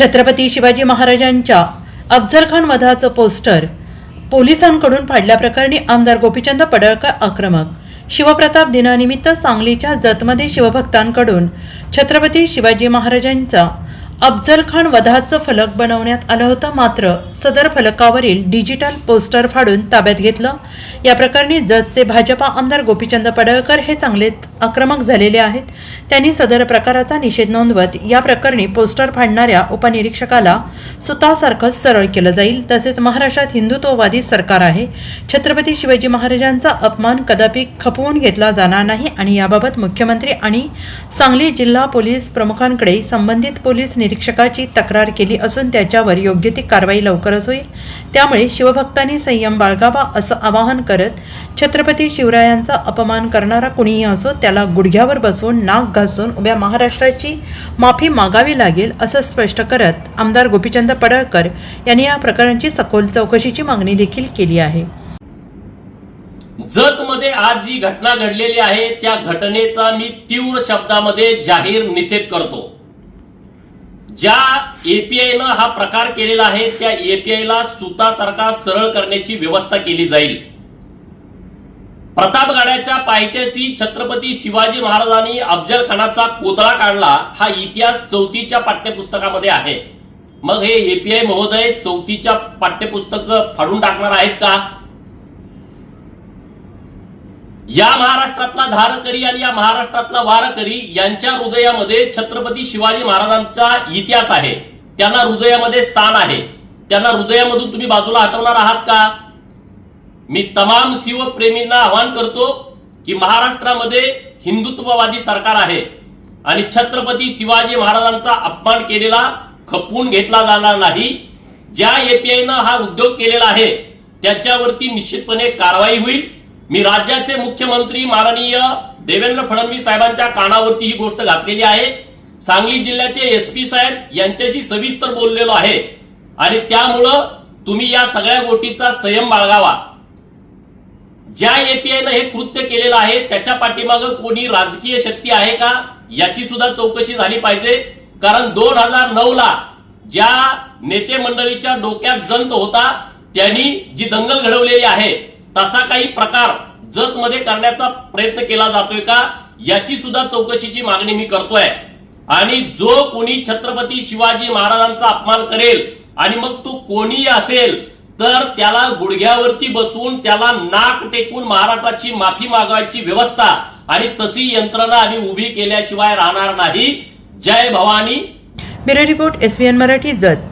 छत्रपती शिवाजी महाराजांच्या अफजल खान वधाचं पोस्टर पोलिसांकडून फाडल्याप्रकरणी आमदार गोपीचंद पडळकर आक्रमक. शिवप्रताप दिनानिमित्त सांगलीच्या जतमध्ये शिवभक्तांकडून छत्रपती शिवाजी महाराजांचा अफजल खान वधाचं फलक बनवण्यात आलं होतं. मात्र सदर फलकावरील डिजिटल पोस्टर फाडून ताब्यात घेतलं. या प्रकरणी जतचे भाजपा आमदार गोपीचंद पडळकर हे चांगलेच आक्रमक झालेले आहेत. त्यांनी सदर प्रकाराचा निषेध नोंदवत या प्रकरणी पोस्टर फाडणाऱ्या उपनिरीक्षकाला स्वतःसारखंच सरळ केलं जाईल. तसेच महाराष्ट्रात हिंदुत्ववादी सरकार आहे. छत्रपती शिवाजी महाराजांचा अपमान कदापि खपवून घेतला जाणार नाही. आणि याबाबत मुख्यमंत्री आणि सांगली जिल्हा पोलीस प्रमुखांकडे संबंधित पोलीस निरीक्षकाची तक्रार केली असून त्याच्यावर योग्य ती कारवाई लवकरच होईल. त्यामुळे शिवभक्तांनी संयम बाळगावा असं आवाहन करत छत्रपती शिवरायांचा अपमान करणारा कुणीही असो त्याला गुडघ्यावर बसवून नाक घासून उभ्या महाराष्ट्राची माफी मागावी लागेल असं स्पष्ट करत आमदार गोपीचंद पडळकर यांनी या प्रकरणाची सखोल चौकशीची मागणी देखील केली आहे. जतमध्ये आज जी घटना घडलेली आहे त्या घटनेचा मी तीव्र शब्दामध्ये जाहीर निषेध करतो. ज्या एपीआयनं हा प्रकार केलेला आहे त्या एपीआयला सुतासारखा सरळ करण्याची व्यवस्था केली जाईल. प्रतापगडाच्या पायथ्याशी छत्रपती शिवाजी महाराजांनी अफजल खानाचा कोतळा काढला हा इतिहास चौथीच्या पाठ्यपुस्तकामध्ये आहे. मग हे एपीआय महोदय चौथीच्या पाठ्यपुस्तक फाडून टाकणार आहेत का? या महाराष्ट्रातला धारकरी आणि या महाराष्ट्रातला वारकरी यांच्या हृदयामध्ये छत्रपती शिवाजी महाराजांचा इतिहास आहे. त्यांना हृदयामध्ये स्थान आहे. त्यांना हृदयामधून तुम्ही बाजूला हटवणार आहात का? मी तमाम शिवप्रेमींना आवाहन करतो की महाराष्ट्रामध्ये हिंदुत्ववादी सरकार आहे आणि छत्रपती शिवाजी महाराजांचा अपमान केलेला खपवून घेतला जाणार नाही. ज्या एपीआयनं हा उद्योग केलेला आहे त्याच्यावरती निश्चितपणे कारवाई होईल. मी राज्याचे मुख्यमंत्री माननीय देवेंद्र फडणवीस साहेबांच्या कानावरती ही गोष्ट घातलेली आहे. सांगली जिल्ह्याचे एस पी साहेब यांच्याशी सविस्तर बोललेलो आहे. आणि त्यामुळं तुम्ही या सगळ्या गोष्टीचा संयम बाळगावा. ज्या एपीआयनं हे कृत्य केलेलं आहे त्याच्या पाठीमागं कोणी राजकीय शक्ती आहे का याची सुद्धा चौकशी झाली पाहिजे. कारण दोन हजार नऊ ला ज्या नेते मंडळीच्या डोक्यात जंत होता त्यांनी जी दंगल घडवलेली आहे तसा काही प्रकार जत मध्ये करण्याचा प्रयत्न केला जातोय का याची सुद्धा चौकशीची मागणी मी करतोय. आणि जो कोणी छत्रपती शिवाजी महाराजांचा अपमान करेल आणि मग तो कोणीही असेल तर त्याला गुडघ्यावरती बसवून त्याला नाक टेकून महाराष्ट्राची माफी मागवायची व्यवस्था आणि तशी यंत्रणा आम्ही उभी केल्याशिवाय राहणार नाही. जय Bhavani. Bureau report S Marathi Jat.